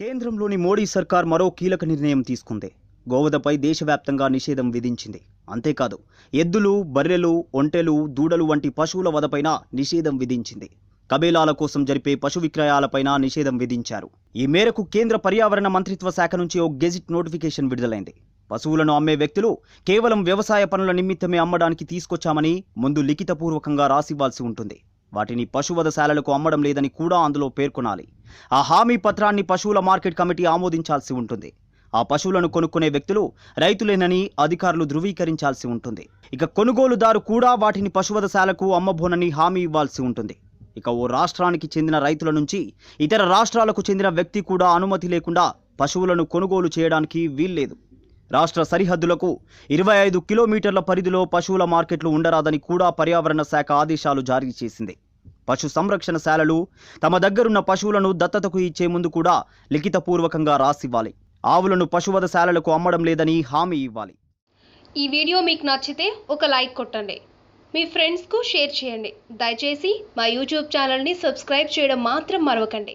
కేంద్రంలోని మోడీ సర్కార్ మరో కీలక నిర్ణయం తీసుకుంది. గోవధపై దేశవ్యాప్తంగా నిషేధం విధించింది. అంతేకాదు ఎద్దులు బర్రెలు ఒంటెలు దూడలు వంటి పశువుల వధపైన నిషేధం విధించింది. కబేలాల కోసం జరిపే పశు విక్రయాలపైన నిషేధం విధించారు. ఈ మేరకు కేంద్ర పర్యావరణ మంత్రిత్వ శాఖ నుంచి ఓ గెజిట్ నోటిఫికేషన్ విడుదలైంది. పశువులను అమ్మే వ్యక్తులు కేవలం వ్యవసాయ పనుల నిమిత్తమే అమ్మడానికి తీసుకొచ్చామని ముందు లిఖితపూర్వకంగా రాసివ్వాల్సి ఉంటుంది. వాటిని పశువధశాలలకు అమ్మడం లేదని కూడా అందులో పేర్కొనాలి. ఆ హామీ పత్రాన్ని పశువుల మార్కెట్ కమిటీ ఆమోదించాల్సి ఉంటుంది. ఆ పశువులను కొనుక్కునే వ్యక్తులు రైతులేనని అధికారులు ధృవీకరించాల్సి ఉంటుంది. ఇక కొనుగోలుదారు కూడా వాటిని పశువధశాలకు అమ్మబోనని హామీ ఇవ్వాల్సి ఉంటుంది. ఇక ఓ రాష్ట్రానికి చెందిన రైతుల నుంచి ఇతర రాష్ట్రాలకు చెందిన వ్యక్తి కూడా అనుమతి లేకుండా పశువులను కొనుగోలు చేయడానికి వీల్లేదు. రాష్ట్ర సరిహద్దులకు ఇరవై ఐదు కిలోమీటర్ల పరిధిలో పశువుల మార్కెట్లు ఉండరాదని కూడా పర్యావరణ శాఖ ఆదేశాలు జారీ చేసింది. పశు సంరక్షణ శాలలు తమ దగ్గరున్న పశువులను దత్తతకు ఇచ్చే ముందు కూడా లిఖితపూర్వకంగా రాసివ్వాలి. ఆవులను పశువధశాలలకు అమ్మడం లేదని హామీ ఇవ్వాలి. ఈ వీడియో మీకు నచ్చితే ఒక లైక్ కొట్టండి. మీ ఫ్రెండ్స్కు షేర్ చేయండి. దయచేసి మా యూట్యూబ్ ఛానల్ని సబ్స్క్రైబ్ చేయడం మాత్రం మరవకండి.